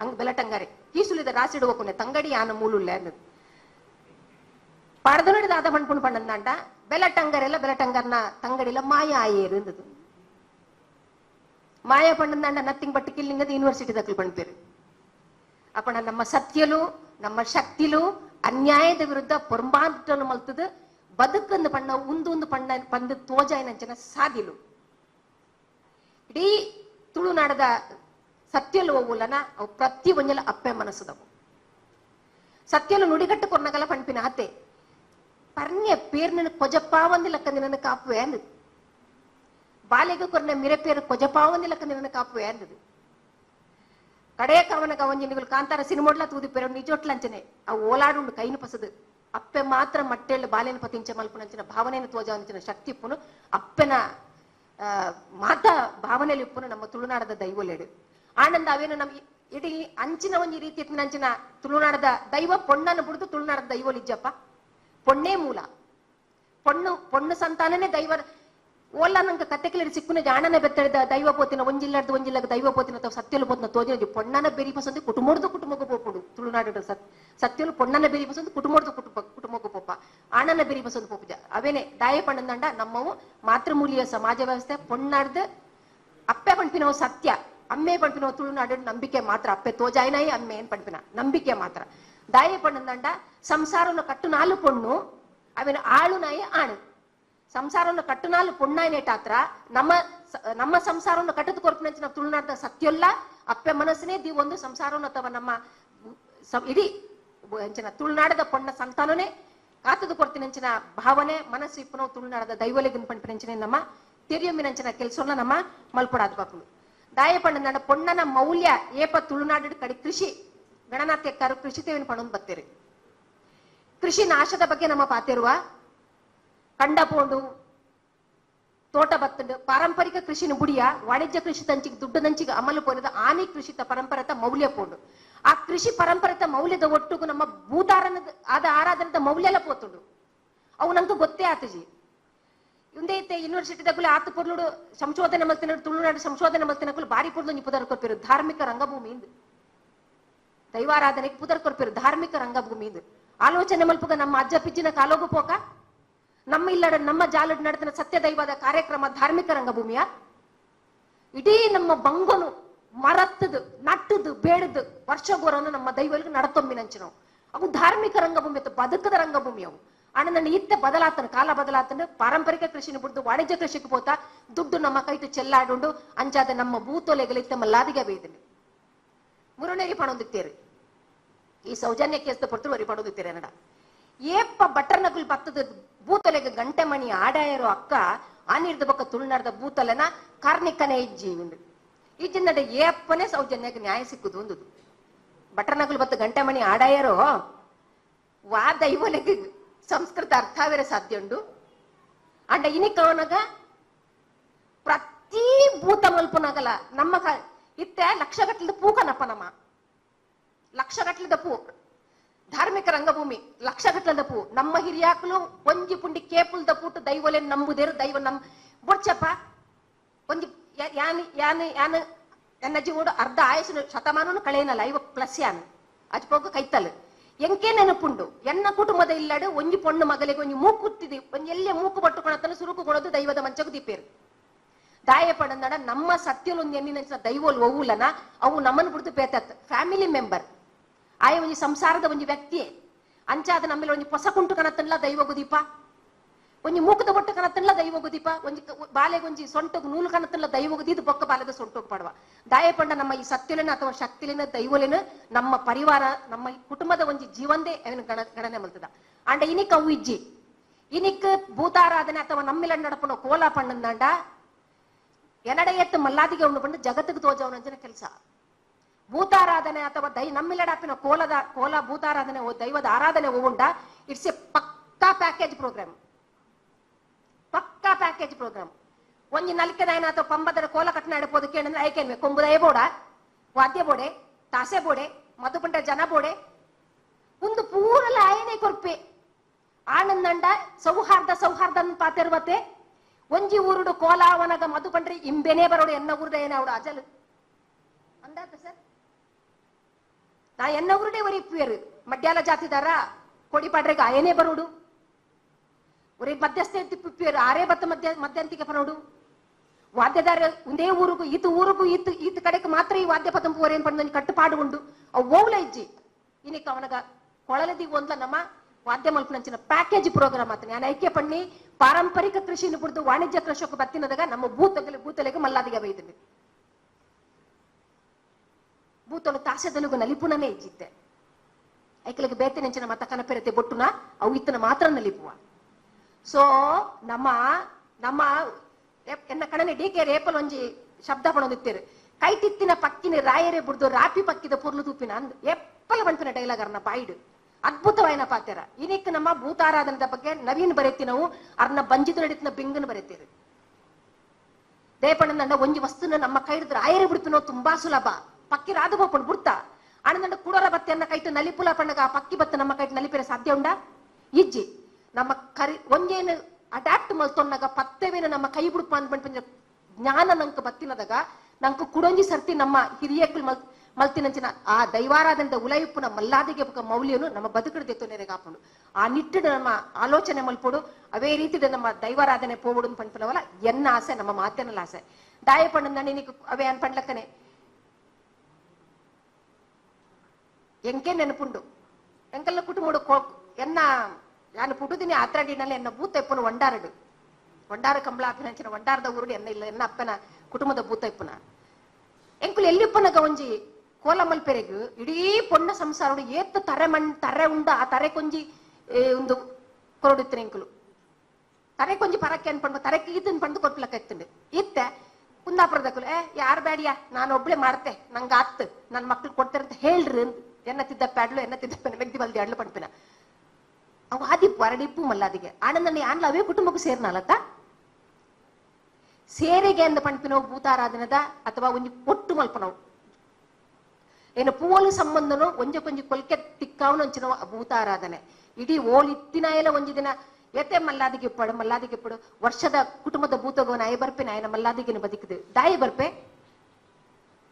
ಹಂಗ ಬೆಲಟಂಗಾರೆ ಕೀಸುಲಿದ ರಾಸಿಡು ಹೋಕೊನೆ ತಂಗಡಿ ಆನ ಮೂಲುಲ್ಲೆ ಅನ್ನದು ಪಡದನಡಿದ ಆದ ಪಣ್ಪುಣ್ ಪಣ್ಣಂದಾಂಡ ಬೆಲಟಂಗರೆಲ್ಲ ಬೆಲಟಂಗರ್ನ ತಂಗಡಿಲ ಮಾಯ ಆಯೇರು ಎಂದದು ಮಾಯ ಪಣ್ಣಂದಾಂಡ ನಥಿಂಗ್ ಬಟ್ ಕಿಲ್ಲಿಂಗದ ಯೂನಿವರ್ಸಿಟಿ ದಕ್ಕಲು ಪಣ್ಪೇರು ಅಪ್ಪಣ ನಮ್ಮ ಸತ್ಯಲು, ನಮ್ಮ ಶಕ್ತಿಲು, ಅನ್ಯಾಯದ ವಿರುದ್ಧ ಪೊಂಬಾಟಲು ಮಲ್ತದ. ಬದುಕಂದು ಪಣ್ಣ, ಉಂದೊಂದು ಪಣ್ಣ ಪಂದು ತೋಜಾಯಿನಂಚನ ಸಾದಿಲು. ಇಡೀ ತುಳುನಾಡದ ಸತ್ಯಲು ಓಲನ ಅವು ಪ್ರತಿ ಒಂಜಲ ಅಪ್ಪೆ ಮನಸ್ಸದವು. ಸತ್ಯಲು ನುಡಿಗಟ್ಟು ಕೊರ್ನಗಲ ಪಣ್ಪಿನ ಹತ್ತೆ ಪರ್ಣ್ಯ ಪೇರ್ನ ಕೊಜಪಾವಂದಿ ಲಕ್ಕಂದಿನ ಕಾಪುವೆ ಅಂದದು. ಬಾಲೆಗೆ ಕೊರ್ನ ಮಿರೆ ಪೇರ್ ಕೊಜಪಾವಂದಿ ಲಕ್ಕಂದಿನ ಕಾಪುವೆ ಅಂದದು. ಕಡೆಯ ಕವನಗ ಒಂಜಿನಿಗಳು ಕಾಂತಾರ ಸಿನಿಮೋಡ್ಲ ತೂದಿ ಪೇರು ನಿಜೋಟ್ಲಂಚನೆ ಆ ಓಲಾಡುಂಡು ಕೈನು ಪಸದು ಅಪ್ಪೆ ಮಾತ್ರ ಮಟ್ಟೆಳ್ಳು ಬಾಲೆನ ಪತಿಂಚ ಮಲ್ಪುನಂಚಿನ ಭಾವನೆಯನ್ನು ತೋಜಾವಂಚಿನ ಶಕ್ತಿ ಪುನು ಅಪ್ಪೆನ ಆ, ಮಾತ ಭಾವನೆಯಲ್ಲಿ ಇಪ್ಪುನು ನಮ್ಮ ತುಳುನಾಡದ ದೈವಲೆಡು ಆನಂದ ಅವೇನು ನಮ್ ಇ- ಇಡೀ ಅಂಚಿನ ಒಂಜಿ ರೀತಿ ಅಂಚಿನ ತುಳುನಾಡದ ದೈವ ಪೊಣ್ಣನ್ನು ಬಿಡುದು ತುಳುನಾಡದ ದೈವಲಿಜ್ಜಪ್ಪ ಪೊಣ್ಣೇ ಮೂಲ ಪೊಣ್ಣು ಪೊಣ್ಣು ಸಂತಾನನೇ ದೈವ ಓಲ್ಲ ನಂಗೆ ಕತ್ತೆ ಸಿಕ್ಕುನ ಜಾಣನ ಬೆತ್ತಡ ದೈವ ಪೋತಿನ ಒಂಜಿಲ್ಲದ ಒಂಜಿಲ್ಲದ ದೈವ ಪೋತಿನ ಅಥವಾ ಸತ್ಯಲು ಪೋತಿನ ತೋಜಿ ಪೊಣ್ಣನ ಬೆರಿ ಪಸಂದು ಕುಟುಂಬದ ಕುಟುಂಬಕ್ಕೆ ಪೋಪುಡು. ತುಳುನಾಡು ಸತ್, ಸತ್ಯಲು ಪೊಣ್ಣನ ಬೆರಿ ಪಸಂದು ಕುಟುಂಬದ ಕುಟುಂಬ, ಕುಟುಂಬಕ್ಕೆ ಪೋಪ. ಆಣನ ಬೆರಿ ಪಸಂದು ಪೋಪುಜ. ಅವೇನೆ ದಾಯ ಪಣ್ಣಂದಂಡ ನಮ್ಮವು ಮಾತೃಮೂಲಿಯ ಸಮಾಜ ವ್ಯವಸ್ಥೆ ಪೊಣ್ಣಾಡ್ದ ಅಪ್ಪೆ ಪಂಪಿನವು ಸತ್ಯ, ಅಮ್ಮೆ ಪಂಪಿನವು ತುಳುನಾಡು ನಂಬಿಕೆ ಮಾತ್ರ. ಅಪ್ಪೆ ತೋಜಾಯಿನಾಯಿ, ಅಮ್ಮೆ ಏನ್ ಪಂಪಿನ ನಂಬಿಕೆ ಮಾತ್ರ. ದಾಯ ಪಣ್ಣಂದಂಡ ಸಂಸಾರವನ್ನು ಕಟ್ಟು ನಾಲು ಪೊಣ್ಣು ಆಳು ನಾಯಿ ಆಣು. ಸಂಸಾರವನ್ನು ಕಟ್ಟುನಾಲು ಪುಣ್ಣಾಯನೇಟಾತ್ರ ನಮ್ಮ ಸ- ನಮ್ಮ ಸಂಸಾರವನ್ನು ಕಟ್ಟದ ಕೊರ್ಪಿನಂಚ ನಾವು ಸತ್ಯೊಲ್ಲ ಸತ್ಯಲ್ಲ ಅಪ್ಪೆ ಮನಸ್ಸನೇ ದಿ ಒಂದು ಸಂಸಾರವನ್ನು ಅಥವಾ ನಮ್ಮ ಇಡೀ ಎಂಚಿನ ತುಳುನಾಡದ ಪೊಣ್ಣ ಸಂತಾನನೇ, ಕಾತದ ಕೊರ್ತಿನಂಚಿನ ಭಾವನೆ, ಮನಸ್ಸು ಇಪ್ಪನವು ತುಳುನಾಡದ ದೈವಲಿ ಪಂಪಿನಂಚಿನ ನಮ್ಮ ತೆರಿಯೊಮ್ಮಿನಂಚಿನ ಕೆಲಸವನ್ನ ನಮ್ಮ ಮಲ್ಪಡಾದ ಬಾಪುಳು. ನನ್ನ ಪೊಣ್ಣನ ಮೌಲ್ಯ ಏಪ ತುಳುನಾಡ ಕಡೆ ಕೃಷಿ ಗಣನಾಥ್ಯಕ್ಕಾರು ಕೃಷಿ ತೇವಿನ ಪಣ್ಣ ಬತ್ತೇರಿ. ಕೃಷಿ ನಾಶದ ಬಗ್ಗೆ ನಮ್ಮ ಪಾತಿರುವ ಕಂಡಪೋಂಡು ತೋಟ ಬತ್ತಂಡು ಪಾರಂಪರಿಕ ಕೃಷಿನ ಬುಡಿಯ ವಾಣಿಜ್ಯ ಕೃಷಿ ತಂಚಿಗೆ, ದುಡ್ಡು ನಂಚಿಗೆ ಅಮಲು ಪೋರಿದ ಆನಿ ಕೃಷಿತ ಪರಂಪರತ ಮೌಲ್ಯ ಪೋಂಡು. ಆ ಕೃಷಿ ಪರಂಪರತ ಮೌಲ್ಯದ ಒಟ್ಟುಗೂ ನಮ್ಮ ಭೂತಾರನದ, ಆದ ಆರಾಧನದ ಮೌಲ್ಯಲ ಪೋತುಂಡು. ಅವು ನಂಗೆ ಗೊತ್ತೇ ಆತಜಿ. ಇಂದೇ ಇತ್ತೆ ಯೂನಿವರ್ಸಿಟಿದಾಗಲೂ ಆತ ಪೊರ್ಲುಡು ಸಂಶೋಧನೆ ಮಲ್ತಿನಡು, ತುಳುನಾಡು ಸಂಶೋಧನೆ ಮಲ್ತಿನಕ್ಕೂ ಬಾರಿ ಪೊರ್ಲು ಪುದರ್ ಕೊರ್ಪಿರು, ಧಾರ್ಮಿಕ ರಂಗಭೂಮಿ ಇಂದು. ದೈವಾರಾಧನೆಗೆ ಪುದರ್ ಕೊರ್ಪಿರು, ಧಾರ್ಮಿಕ ರಂಗಭೂಮಿ ಇಂದು. ಆಲೋಚನೆ ಮಲ್ಪುಗ ನಮ್ಮ ಅಜ್ಜ ಪಿಜ್ಜಿನ ಕಾಲೋಗು ಪೋಕ? ನಮ್ಮ ಇಲ್ಲಡ ನಮ್ಮ ಜಾಲಡ್ ಸತ್ಯ ದೈವದ ಕಾರ್ಯಕ್ರಮ ಧಾರ್ಮಿಕ ರಂಗಭೂಮಿಯ? ಇಡೀ ನಮ್ಮ ಬಂಗೊನು ಮರತ್ತದು, ನಟ್ಟದು, ಬೇಡದು ವರ್ಷಗೋರನ್ನು ನಮ್ಮ ದೈವಲಿಗೆ ನಡತೊಂಬಿನಂಚು ನಾವು. ಅವು ಧಾರ್ಮಿಕ ರಂಗಭೂಮಿ ಅಥವಾ ಬದುಕದ ರಂಗಭೂಮಿ ಅವು. ಅಣ್ಣ ಇತ್ತ ಬದಲಾತನ, ಕಾಲ ಬದಲಾತನ, ಪಾರಂಪರಿಕ ಕೃಷಿನ ಬಿಡ್ದು ವಾಣಿಜ್ಯ ಕೃಷಿಗೆ ಪೋತ, ದುಡ್ಡು ನಮ್ಮ ಕೈತು ಚೆಲ್ಲಾಡುಂಡು, ಅಂಜಾದ ನಮ್ಮ ಭೂತೊಲೆಗಳಿತ್ತ ಮಲ್ಲಾದಿಗೆ ಬೇಯ್ದನು ಮೂರನೇಗೆ ಪಣೊಂದಿತ್ತೇರಿ. ಈ ಸೌಜನ್ಯ ಕೇಸ್ದ ಪಡ್ತರು ವರಿ ಪಡೋದಿತ್ತೀರಿ ಅನ್ನಡ. ಏಪ್ಪ ಬಟ್ಟರ್ನಗುಲ್ ಪತ್ತದ ಭೂತಲೆಗೆ ಗಂಟೆ ಮಣಿ ಆಡಾಯರೋ ಅಕ್ಕ ಆನಿರ್ದ ಬಕ್ಕ ತುಳುನಾಡ್ದ ಬೂತಲೆನ ಕಾರ್ನಿಕನೇ ಇಜ್ಜಿ ಉಂಡು ಈಜಿಂದಡ ಏಪ್ಪನೇ ಸೌಜನ್ಯಕ್ಕೆ ನ್ಯಾಯ ಸಿಕ್ಕುದು ಒಂದು ಬಟ್ಟರ್ನಗುಲ್ ಬತ್ತ ಗಂಟೆ ಮಣಿ ಆಡಾಯರೋ ವಾ ದೈವಲೆಗೆ ಸಂಸ್ಕೃತ ಅರ್ಥಾವೇರೆ ಸಾಧ್ಯ ಉಂಡು. ಅಂಡ ಇನಿಕವನಗ ಪ್ರತಿ ಭೂತ ಮಲ್ಪನಾಗಲ್ಲ, ನಮ್ಮ ಇತ್ತೆ ಪೂ ಪೂಕನಪ್ಪ ನಮ್ಮ. ಲಕ್ಷಗಟ್ಲದ ಪೂ ಧಾರ್ಮಿಕ ರಂಗಭೂಮಿ ಲಕ್ಷ ದಪ್ಪು ನಮ್ಮ ಹಿರಿಯಾಕಲು ಒಂಜಿ ಪುಂಡಿ ಕೇಪುಲ್ ದಪ್ಪುಟ್ಟು ದೈವಲೆ ನಂಬುದೇರು ದೈವ ನಮ್, ಬುಡ್ಚಪ್ಪ, ಒಂಜಿ ಯಾನ, ಯಾನ್ ಯಾನ್ ಎನ್ನ ಜೀವಡು ಅರ್ಧ ಆಯಸ್ಸು ಶತಮಾನನು ಕಳೆಯನಲ್ಲ ಐವ ಪ್ಲಸ್ ಯಾನ್ ಅಜ್ ಪೋಗ ಕೈತಲ್. ಎಂಕೆ ನೆನಪುಂಡು ಎನ್ನ ಕುಟುಂಬದ ಇಲ್ಲಾಡು ಒಂಜಿ ಪೊಣ್ಣು ಮಗಲಿಗೆ ಒಂಜಿ ಮೂಕು ಕುತ್ತಿದಿ ಒಂಜಿ ಎಲ್ಲೇ ಮೂಕು ಪಟ್ಟುಕೊಳತನ ಸುರುಕು ಕೊಡೋದು ದೈವದ ಒಂಚಕುದಿಪೆರ್ ದಾಯ ಪಡಂದಡ ನಮ್ಮ ಸತ್ಯಲೊಂದು ಎನ್ನಿನ ದೈವೋಲ್ ಒವ್ವುಲನ, ಅವು ನಮ್ಮನ್ನು ಬಿಡ್ದು ಬೇತತ್ ಫ್ಯಾಮಿಲಿ ಮೆಂಬರ್. ಆಯ ಒಂಜಿ ಸಂಸಾರದ ಒಂಜಿ ವ್ಯಕ್ತಿ ಅಂಚಾದ ನಮ್ಮಲ್ಲಿ ಒಂಜಿ ಪೊಸ ಕುಂಟು ಕಣತನ್ಲ ದೈವ ಗುದೀಪ ಒಂಜಿ ಮೂಕದ ಬೊಟ್ಟು ಕಣತನ್ಲ ದೈವ ಗುದೀಪ ಒಂಜಿ ಬಾಲೆಗೆ ಒಂಜಿ ನೂಲು ಕಣತನ್ಲ ದೈವ ಗುದಿದು ಬೊಕ್ಕ ಬಾಲದ ಸೊಂಟೋಗ್ ಪಡವ. ದಾಯಪಂಡ ನಮ್ಮ ಈ ಸತ್ಯಲಿನ ಅಥವಾ ಶಕ್ತಿಲಿನ, ದೈವಲಿನ ನಮ್ಮ ಪರಿವಾರ, ನಮ್ಮ ಕುಟುಂಬದ ಒಂಜಿ ಜೀವಂದೇ ಅವನು ಗಣ, ಗಣನೆ ಮಲ್ತದ. ಅಂಡ ಇನಿಕ್ ಅವು ಇಜ್ಜಿ. ಇನಿಕ್ ಭೂತಾರಾಧನೆ ಅಥವಾ ನಮ್ಮಿಲ ನಡಪನ ಕೋಲ ಪಣ್ಣಂದಾಂಡ ಎನಡ ಎತ್ತು ಮಲ್ಲಾದಿಗೆ ಉಂಡು ಬಂದು ಜಗತ್ತಿಗೆ ತೋಜವನಂಚಿನ ಕೆಲಸ. ಭೂತಾರಾಧನೆ ಅಥವಾ ದೈ ನಮ್ಮಿಲ್ಲಡಾಪಿನ ಕೋಲದ ಕೋಲ ಭೂತಾರಾಧನೆ ದೈವದ ಆರಾಧನೆ ಉಂಡ it's a pakka package program pakka package program ಒಂಜಿ ದಯನ ಅಥವಾ ಪಂಬದರ ಕೋಲ ಕಟ್ಟನ ಇಡಬಹುದು ಕೇಳಿದ್ರೆ ಐಕೆನ್ವೆ ಕೊಂಬುದಯ ಬೋಡ ವಾದ್ಯ ಬೋಡೆ ತಾಸೆ ಬೋಡೆ ಮಧುಪಂಡ ಜನ ಬೋಡೆ ಒಂದು ಪೂರ ಲಾಯನೆ ಕೊರ್ಪೆ. ಆನಂದಂಡ ಸೌಹಾರ್ದ ಸೌಹಾರ್ದ ಪಾತಿರುವತ್ತೆ ಒಂಜಿ ಊರುಡು ಕೋಲಾವನಗ ಮಧುಪಂಡ್ರಿ ಇಂಬೆನೇ ಬರೋಡು ಎನ್ನ ಊರುಡ ಏನ ಅವಡು ಅಜಲ್. ಅಂದಾತ ಸರ್? ಊರುಡೆ ಒರಿ ಇಪ್ಪುವೇರು ಮಡ್ಯಾಲ ಜಾತಿದಾರ ಕೊಡಿ ಪಾಡ್ರೆಗೆ ಆಯನೇ ಬರೋಡು. ಒರಿ ಮಧ್ಯಸ್ಥೆ ಪಿಪ್ಪಿಯರು ಆರೇ ಬತ್ತ ಮಧ್ಯ ಮಧ್ಯಂತಿಗೆ ಬರೋಡು. ವಾದ್ಯದಾರ ಒಂದೇ ಊರಿಗೂ, ಈತ ಊರಿಗೂ, ಈತ ಈತ ಕಡೆಗೆ ಮಾತ್ರ ಈ ವಾದ್ಯ ಪದಂಪು ಒರೇನ್ ಪಡೆದ ಕಟ್ಟುಪಾಡು ಉಂಡು ಅವು ಓವ್ಲ ಇಜ್ಜಿ. ಇನ್ನಿಕ ಅವನಗ ಕೊಳಲದಿ ಒಂದ್ಲ ನಮ್ಮ ವಾದ್ಯ ಮಲ್ಪನಂಚಿನ ಪ್ಯಾಕೇಜ್ ಪ್ರೋಗ್ರಾಮ್ ಆತನ ನಾನು ಐಕ್ಯ ಪಣ್ಣಿ, ಪಾರಂಪರಿಕ ಕೃಷಿ ಬಿಡ್ದು ವಾಣಿಜ್ಯ ಕೃಷಿಗೆ ಬತ್ತಿನದಾಗ ನಮ್ಮ ಭೂತಗಲಿ ಭೂತಲೆಗೆ ಮಲ್ಲಾದಿಗೆ ಬೈದಿನಿ ತಾಸೆದಲುಗು ನಲಿಪುನನೇ ಇಜ್ಜಿತ್ತೆ ಐಕಲಿಗೆ ಬೇತೆ ನೆಂಚಿನ ಮತ ಕನಪೆರತೆ ಬೊಟ್ಟುನ, ಅವು ಇತ್ತನ ಮಾತ್ರ ನಲಿಪುವ. ಸೊ ನಮ್ಮ ನಮ್ಮ ಎನ್ನ ಕಣನೆ ಡಿ ಕೆ ರೇಪಲ್ ಒಂಜಿ ಶಬ್ದ ಪಣಿತ್ತೇರು ಕೈ ತಿತ್ತಿನ ಪಕ್ಕಿನ ರಾಯರೆ ಬುಡ್ದು ರಾಪಿ ಪಕ್ಕಿದ ಪೊರ್ಲು ತೂಪಿನ ಅಂದ್ ಎಪ್ಪಲ ಡೈಲಾಗ್ ಅರ್ನ ಪಾಯ್ಡು. ಅದ್ಭುತವಾಯಿನ ಪಾತ್ರ. ಇನಿಕ್ ನಮ್ಮ ಭೂತಾರಾಧನದ ಬಗ್ಗೆ ನವೀನ್ ಬರೆತಿ ನಾವು ಅರ್ನ ಬಂಜಿತು ನಡೀತಿನ ಬಿಂಗನ್ ಬರೆತೀರಿ ದೇಪಣ್ಣ ಒಂಜಿ ವಸ್ತುನ ನಮ್ಮ ಕೈ ಹಿಡಿದ್ರೆ ಆಯರೆ ಬಿಡ್ತಿನೋ ತುಂಬಾ ಸುಲಭ. ಪಕ್ಕಿ ರಾದು ಬೋಪಣ್ ಬುಡ್ತ. ಅಣ್ಣನ ಕುಡೋರ ಬತ್ತೆಯನ್ನ ಕೈತು ನಲಿಪುಲ ಪಣ್ಣಗ ಆ ಪಕ್ಕಿ ಬತ್ತ ನಮ್ಮ ಕೈಟ್ ನಲಿಪಿರ ಸಾಧ್ಯ ಉಂಡ? ಇಜ್ಜಿ, ನಮ್ಮ ಕರಿ ಒಂದೇನು ಅಡ್ಯಾಪ್ಟ್ ಮಲ್ತೊನ್ನಾಗ ಪತ್ತೆವೇನ ನಮ್ಮ ಕೈ ಬಿಡುಪ ಅಂದ್ಬಿಟ್ಟು ಜ್ಞಾನ ನಂಕ ಬತ್ತಿನದಾಗ, ನಂಕು ಕುಡೊಂಜಿ ಸರ್ತಿ ನಮ್ಮ ಹಿರಿಯಕ್ಕಳು ಮಲ್, ಮಲ್ತಿನಂಚಿನ ಆ ದೈವಾರಾಧನದ ಉಲಯಪ್ಪುನ ಮಲ್ಲಾದಿಗೆ ಮೌಲ್ಯನು ನಮ್ಮ ಬದುಕಡೆ ನೆರೆಗೆ ಹಾಕೊಂಡು ಆ ನಿಟ್ಟಿನ ನಮ್ಮ ಆಲೋಚನೆ ಮಲ್ಪೋಡು, ಅವೇ ರೀತಿ ನಮ್ಮ ದೈವಾರಾಧನೆ ಪೋಬಿಡು ಪಂಪನವಲ್ಲ ಎನ್ನ ಆಸೆ, ನಮ್ಮ ಮಾತೆನಲ್ಲ ಆಸೆ. ದಾಯ ನಿನಗೆ ಅವೇ ಅನ್ ಎಂಕೆ ನೆನಪುಂಡು? ಎಂಕಲ್ಲ ಕುಟುಂಬಡು ಕೊ- ಎನ್ನ ಯಾನ ಪುಟುದಿನಿ ಆತ್ರಾಡಿನಲ್ಲಿ ಎನ್ನ ಭೂತ ಎಪ್ಪನು ಒಂಡಾರಡು ಒಂಡಾರ ಕಂಬಳ ಅಭಿನಂಚಿನ ಒಂಡಾರದ ಊರುಡು ಎನ್ನ ಇಲ್ಲ, ಎನ್ನ ಅಪ್ಪನ ಕುಟುಂಬದ ಭೂತ ಎಪ್ಪನ ಎಂಕುಲು ಎಲ್ಲಿಪ್ಪನಗ ಒಂಜಿ ಕೋಲ ಮಲ್ಪೆರೆಗು ಇಡೀ ಪೊಣ್ಣ ಸಂಸಾರಡು ಏತ್ ತರೆ ಮಣ್, ತರೆ ಉಂಡ, ಆ ತರೆ ಕೊಂಜಿ ಒಂದು ಕೊರಡಿತ್ತಿನ ಎಂಕುಲು. ತರೆ ಕೊಂಜಿ ಪರಕ್ಕೆ ಅನ್ಪಂಡು ತರಕ್ಕೆ ಈತನ್ ಪಂಡು ಕೊರ್ಪಲಕ್ಕ ಎತ್ತುಂಡು ಇತ್ತ ಕುಂದಾಪುರದಕ್ಕೂ ಏ, ಯಾರು ಬ್ಯಾಡಿಯಾ? ನಾನು ಒಬ್ಳೆ ಮಾಡ್ತೆ, ನಂಗೆ ಆತ್ ನನ್ನ ಮಕ್ಳು ಕೊಡ್ತಾರೆ ಅಂತ ಹೇಳ್ರಿ ಎನ್ನ ತಿದ್ದ ಪ್ಯಾಡ್ಲು, ಎನ್ನ ಪೆನ, ಮೆಗ್ದಿ ಬಲ್ದಿ ಅಡ್ಲು ಪಡ್ಪಿನ. ಅವು ಆದಿಪ್ಪು ಅರಡಿಪ್ಪು ಮಲ್ಲಾದಿಗೆ. ಆನಂದನ ಯಾನ್ಲ ಅವೇ ಕುಟುಂಬಕ್ಕೂ ಸೇರ್ನಲತ್ತ ಸೇರೆಗೆ ಅಂದ ಪಂಪಿನವು ಭೂತಾರಾಧನದ ಅಥವಾ ಒಂಜಿ ಒಟ್ಟು ಮಲ್ಪನವು. ಏನು ಪೂವಲು ಸಂಬಂಧನು ಒಂಜ ಕೊಂಜಿ ಕೊಲ್ಕೆ ತಿಕ್ಕಾವನು ಅಂಚಿನ ಭೂತಾರಾಧನೆ. ಇಡೀ ಓಲ್ ಇತ್ತಿನ ಎಲ್ಲ ಒಂಜಿ ದಿನ ಎತ್ತೆ ಮಲ್ಲಾದಿಗೆ ಪಡು ಮಲ್ಲಾದಿಗೆ ಪಡು. ವರ್ಷದ ಕುಟುಂಬದ ಭೂತಗೋ ಆಯ ಬರ್ಪೆ, ನಾಯನ ಮಲ್ಲಾದಿಗೆ ಬದುಕಿದೆ ದಾಯಿ ಬರ್ಪೆ?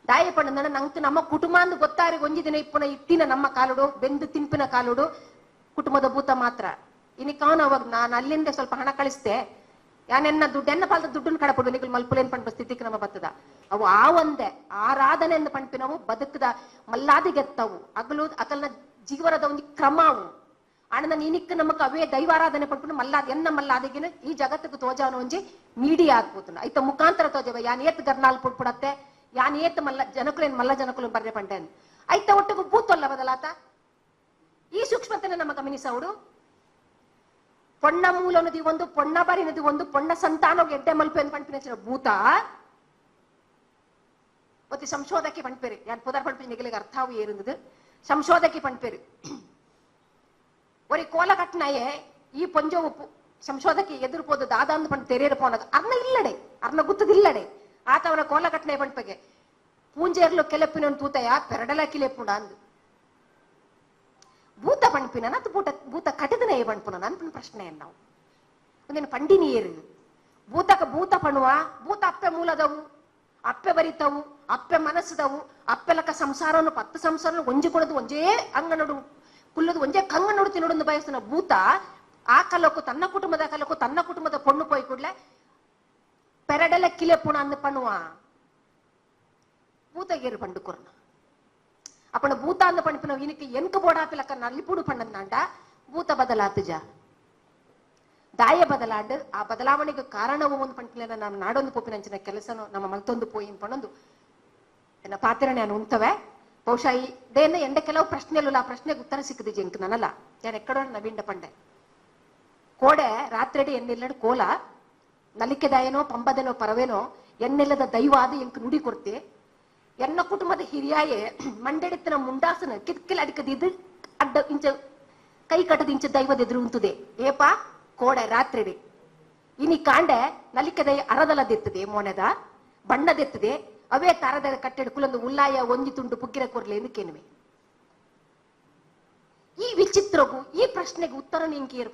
ದಾಯಿ ಪಂಡ ನಂಗೆ ನಮ್ಮ ಕುಟುಂಬ ಅಂದ್ ಗೊತ್ತಾರೆ ಒಂಜಿ ದಿನ ಇಪ್ಪನ ಇತ್ತಿನ ನಮ್ಮ ಕಾಲುಡು, ಬೆಂದು ತಿಂಪಿನ ಕಾಲುಡು, ಕುಟುಂಬದ ಭೂತ ಮಾತ್ರ. ಇನಿ ಕಾನ್ ಅವಾಗ ನಾನು ಅಲ್ಲಿಂದ ಸ್ವಲ್ಪ ಹಣ ಕಳಿಸ್ತೆ. ಯಾನೆನ್ನ ದುಡ್ಡು, ಎನ್ನ ಪಾಲದ ದುಡ್ಡನ್ನು ಕಡಪಡು ನಿಗಲ್ ಮಲ್ಪುಲೇನ್ ಪಂಪ ಸ್ಥಿತಿ ನಮ್ಮ ಬತ್ತದ. ಅವು ಆ ಒಂದೇ ಆರಾಧನೆ ಎಂದು ಪಂಪಿನವು ಬದುಕದ ಮಲ್ಲಾದಿಗೆತ್ತವು ಅಗಲು, ಅಕಲ್ನ ಜೀವನದ ಒಂದು ಕ್ರಮ ಅವು. ಅಣ್ಣ ನೀನಿಕ್ಕ ನಮಕ್ ಅವೇ ದೈವಾರಾಧನೆ ಪಡ್ಕೊಂಡು ಮಲ್ಲಾದ, ಎನ್ನ ಮಲ್ಲಾದಿಗಿನ ಈ ಜಗತ್ತಿಗೆ ತೋಜಾನು ಒಂಜಿ ಮೀಡಿಯಾ ಆಗ್ಬೋದು ಐತ ಮುಖಾಂತರ ತೋಜವ. ಯಾನ್ ಏತ್ ಗರ್ನಾಲ್ ಪುಡ್ಪುಡತ್ತೆ ಯಾನ್ ಏತ್ ಮಲ್ಲ మల్ల ಏನ್ ಮಲ್ಲ ಜನಕುಲು బర్రె ಪಂಡೆನ್ ಐತ ఒట్టుకు ಭೂತೊಲ್ಲ ಬದಲಾತ ಈ ಸೂಕ್ಷ್ಮತೆನ ನಮ್ಮ ಗಮನಿಸೋಡು ಪೊಣ್ಣ ಮೂಲನದಿ ಒಂದು, ಪೊಣ್ಣ ಬರಿನದಿ ಒಂದು, ಪೊಣ್ಣ ಸಂತಾನ ಎಡ್ಡೆ ಮಲ್ಪೆ ಅಂತ ಪಂಪಿನ ಭೂತ. ಮತ್ತೆ ಸಂಶೋಧಕಿ ಪಂಪೇರು ಯಾನ್ ಪುದರ್ ಪಂಪಿನ ನಿಗಲಿಗೆ ಅರ್ಥವು ಏರುಂದದು. ಸಂಶೋಧಕಿ ಪಂಪೇರು ಒರಿ ಕೋಲ ಕಟ್ನಾಯೇ, ಈ ಪೊಂಜ ಉಪ್ಪು ಸಂಶೋಧಕಿ ಎದುರು ಪೋದು ದಾದಾಂದು ಪಂಡ್ ತೆರೆಯರು ಪೋನದು ಅರ್ನ ಇಲ್ಲಡೆ. ಅರ್ನ ಗುತ್ತದಿಲ್ಲಡೆ. ಆತವನ ಕೋಲ ಕಟ್ಟನೆ ಪಂಪಗೆ ಪೂಂಜೇರ್ಲು ಕೆಲಪಿನ ತೂತಯ ಪೆರಡಲ ಕಿಲೆಪ್ಪುಂಡ ಅಂದು. ಭೂತ ಪಂಪಿನ ಭೂತ ಭೂತ ಕಟದನ ಏ ಪಂಪುನ ಅನ್ಪನ ಪ್ರಶ್ನೆ ನಾವು? ಒಂದಿನ ಪಂಡಿನಿಯರು ಭೂತಕ ಭೂತ ಪಣುವ, ಭೂತ ಅಪ್ಪೆ ಮೂಲದವು, ಅಪ್ಪೆ ಬರಿತವು, ಅಪ್ಪೆ ಮನಸ್ಸದವು ಅಪ್ಪೆಲಕ ಸಂಸಾರವನ್ನು ಪತ್ತು ಸಂಸಾರ ಒಂಜಿಕೊಳದು ಒಂಜೇ ಅಂಗನೋಡು ಕುಲ್ಲದು ಒಂಜೇ ಕಂಗನಡು ತಿನ್ನೋಡು ಬಯಸ್ತಾನ ಭೂತ, ಆ ಕಲಕ್ಕೂ ತನ್ನ ಕುಟುಂಬದ ಕಲಕ್ಕೂ ತನ್ನ ಕುಟುಂಬದ ಪೊಣ್ಣು ಪೋಯ್ ಕೂಡ್ಲೆ ಪೆರಡಲ ಕಿಲೆ ಪುಣ ಅಂದು ಪಣುವ ಭೂತಗೇರು ಪಂಡು ಕೊರ್ನ ಅಪ್ಪನ ಭೂತ ಅಂದ ಪಣಿಪಿನ ಇನಕ್ಕೆ ಎನ್ಕ ಬೋಡಾಪಿಲಕ ನಲ್ಲಿಪುಡು ಪಣ್ಣಂದಾಂಡ ಭೂತ ಬದಲಾತುಜ ದಾಯ ಬದಲಾಂಡ್ ಆ ಬದಲಾವಣೆಗೆ ಕಾರಣವು ಒಂದು ಪಂಪಿನ ನಮ್ಮ ನಾಡೊಂದು ಪೋಪಿನಂಚಿನ ಕೆಲಸನು ನಮ್ಮ ಮಲ್ತೊಂದು ಪೋಯಿನ್ ಪಣೊಂದು ಎನ್ನ ಪಾತ್ರ ನಾನು ಉಂಟವೆ ಬಹುಶಃ ಈ ದೇನ ಎಂಡ ಕೆಲವು ಪ್ರಶ್ನೆಲು ಆ ಪ್ರಶ್ನೆಗೆ ಉತ್ತರ ಸಿಕ್ಕದು ಜಂಕ್ ನನಲ್ಲ ನಾನು ಎಕ್ಕಡೋ ನವೀಂಡ ಪಂಡೆ ಕೋಡೆ ರಾತ್ರಿಡಿ ಎನ್ನೆಲ್ಲಡು ಕೋಲ ನಲಿಕೆದಾಯನೋ, ಪಂಬದನೋ, ಪರವೇನೋ ಎನ್ನೆಲ್ಲದ ದೈವ ಅದು ಎಂಕ್ ನುಡಿ ಕೊರ್ತೆ ಎನ್ನ ಕುಟುಂಬದ ಹಿರಿಯಾಯೆ ಮಂಡೆಡಿತ್ತಿನ ಮುಂಡಾಸನ ಕಿತ್ಕಿಲ್ ಅಡಿಕದಿದ್ದು ಅಡ್ಡ ಇಂಚ, ಕೈ ಕಟ್ಟದ ಇಂಚ ದೈವದ ಎದುರು ಉಂತದೆ ಏಪ? ಕೋಡೆ ರಾತ್ರಿ ಇನಿ ಕಾಂಡೆ ನಲಿಕೆದ ಅರದಲದೆತ್ತದೆ, ಮೋನೆದ. ಬಣ್ಣದೆತ್ತದೆ. ಅವೇ ತರದ ಕಟ್ಟೆಡು ಕುಲೊಂದು ಉಲ್ಲಾಯ ಒಂಜಿ ತುಂಡು ಪುಗ್ಗಿರ ಕೊರ್ಲೆ ಎಂದು ಕೇನುವೆ. ಈ ವಿಚಿತ್ರಗೂ ಈ ಪ್ರಶ್ನೆಗೆ ಉತ್ತರ ನಿಂಗೆ ಏರ್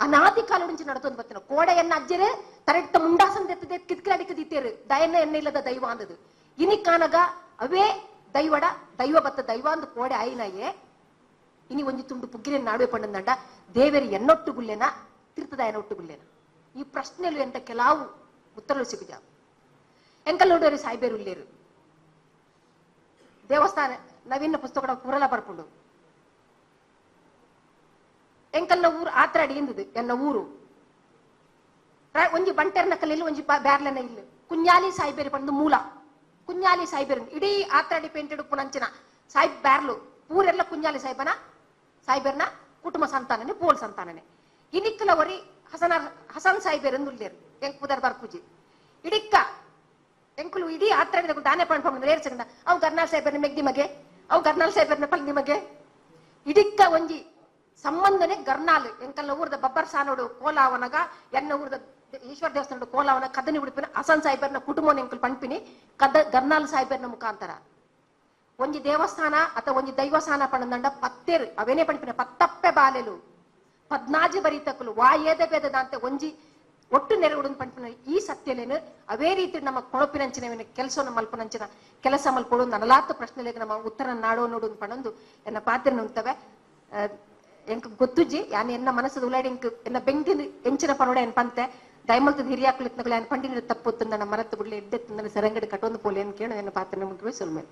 ಅನಾದಿ കാലം വെച്ച് നടത്തുമെന്ന് പറ്റണം കോട എന്ന അജ്ജര് തരട്ട മുണ്ടാസം തെത്തത് കിത്കിലടിക്ക് തീത്തേര് ദയന എണ്ണയില്ലാത്ത ദൈവാന്തത് ಇನಿ ಕಾಣಗ ಅವೇ ದೈವಡ ದೈವ ಬತ್ತ ದೈವಾಂದ ಕೋಡೆ ಆಯಿನಾಯೆ ಇನಿ ಒಂಜಿ ತುಂಡು ಪುಗ್ಗಿನ ನಾಡುವೆ ಪಂಡಂದಂಡ ದೇವೇರಿ ಎನ್ನೊಟ್ಟು ಗುಲ್ಲೆನ ತಿರ್ತದ ಒಟ್ಟು ಗುಲ್ಲೆನ. ಈ ಪ್ರಶ್ನೆಲು ಎಂತ ಕೆಲವು ಉತ್ತರಲು ಸಿಗುಜ ಎಂಕಲ್ ನೋಡೋರು ಸಾಯ್ಬೇರು ಇಲ್ಲೇರು ದೇವಸ್ಥಾನ ನವೀನ ಪುಸ್ತಕ ಪೂರಲ ಬರ್ಕೊಂಡು ಎಂಕಲ್ನ ಊರು ಆತ್ರಾಡಿ ಎಂದದು, ಎನ್ನ ಊರು. ಒಂಜಿ ಬಂಟೆರ್ನ ಕಲ್ಲಿಲ್ಲ ಒಂಜಿ ಬ್ಯಾರ್ಲನ ಇಲ್ಲ. ಕುಂಜಾಲಿ ಸಾಯಿಬೇರಿ ಪಂದು ಮೂಲ. ಕುಂಜಾಲಿ ಸಾಯಿಬೇರಿ ಇಡೀ ಆತ್ರಾಡಿ ಪೇಂಟೆಡ್ ಪುಣಂಚಿನ ಸಾಯಿ ಬ್ಯಾರ್ಲು. ಊರೆಲ್ಲ ಕುಂಜಾಲಿ ಸಾಯಿಬನ, ಸಾಯಿಬೇರ್ನ ಕುಟುಂಬ ಸಂತಾನನೆ, ಪೋಲ್ ಸಂತಾನನೆ. ಇನಿಕ್ಕಲ ಒರಿ ಹಸನ, ಹಸನ್ ಸಾಯಿಬೇರೆಂದು ಉಲ್ಲೇರು, ಎಂಕ್ ಪುದರ್ ಬರ್ಕುಜಿ. ಇಡಿಕ್ಕ, ಎಂಕುಲು ಇಡೀ ಆತ್ರಾಡಿದ ದಾನೆ ಪಂಡ್ ಪಂಡ್ ಏರ್ಸಂಡ ಅವು ಗರ್ನಾಳ್ ಸಾಯಿಬರ್ನ ನಿಮಗೆ ಮಗೆ, ಅವು ಗರ್ನಾಳ್ ಸಾಯಿಬರ್ನ ಪಲ್ ನಿಮಗೆ ಇಡಿಕ್ಕ ಒಂಜಿ ಸಂಬಂಧನೆ ಗರ್ನಾಲ್. ಎಂಕಲ್ನ ಊರ್ದ ಬಬ್ಬರ್ ಸಾನೋಡು ಕೋಲಾವನಗ ಎನ್ನ ಊರ್ದ ಈಶ್ವರ ದೇವಸ್ಥಾನ ಕೋಲಾವನ ಕದನಿ ಉಡುಪಿನ ಅಸನ್ ಸಾಹಿಬರ್ನ ಕುಟುಂಬ ಎಂಕಲ್ ಪಂಪಿನಿ ಕದ ಗರ್ನಾಲ್ ಸಾಹಿಬರ್ನ ಮುಖಾಂತರ. ಒಂಜಿ ದೇವಸ್ಥಾನ ಅಥವಾ ಒಂಜಿ ದೈವಸ್ಥಾನ ಪಣದಂಡ ಪತ್ತೇರು, ಅವೇನೇ ಪಂಪಿನ ಪತ್ತಪ್ಪೆ ಬಾಲೆಲು. ಪದ್ನಾಜಿ ಬರೀತಕ್ಕಲು ವಾಯೇದ ಬೇದದ ಅಂತ ಒಂಜಿ ಒಟ್ಟು ನೆರವುಡು ಪಂಪಿನ ಈ ಸತ್ಯಲೇನು, ಅವೇ ರೀತಿ ನಮ್ಮ ಕೊಳಪಿನಂಚಿನ ಕೆಲಸವನ್ನು ಮಲ್ಪನಂಚಿನ ಕೆಲಸ ಮಲ್ಪಡು ನನಲಾತ ಪ್ರಶ್ನೆಗಳಿಗೆ ನಮ್ಮ ಉತ್ತರ ನಾಡೋ ನೋಡು ಪಣಂದು ಎನ್ನ ಪಾತ್ರ ಉಂಟವೆ ಎಂಕ್ ಗೊತ್ತುಜಿ ಯಾನ್ ಎನ್ನ ಮನಸ್ಸು ಉಲಾಡಿ ಎಂಕ್ ಎನ್ನ ಬೆಂಕಿನ ಎಂಚಿನ ಪನೋಡ ಎನ್ ಪಂತೆ ದೈಮಲ್ತದ ಹಿರಿಯಾಕ್ಲಿತ್ನಗಳು ಎನ್ ಪಂಡಿನ ತಪ್ಪುತ್ತಂದ ನಮ್ಮ ಮರತ್ತು ಬಿಡ್ಲಿ ಎಡ್ಡೆತ್ತಂದ ಸರಂಗಡಿ ಕಟ್ಟೊಂದು ಪೋಲೆ ಏನು ಕೇಳು ಎನ್ನ ಪಾತ್ರ ಮುಗಿವೆ ಸೊಲ್ಮೇಲೆ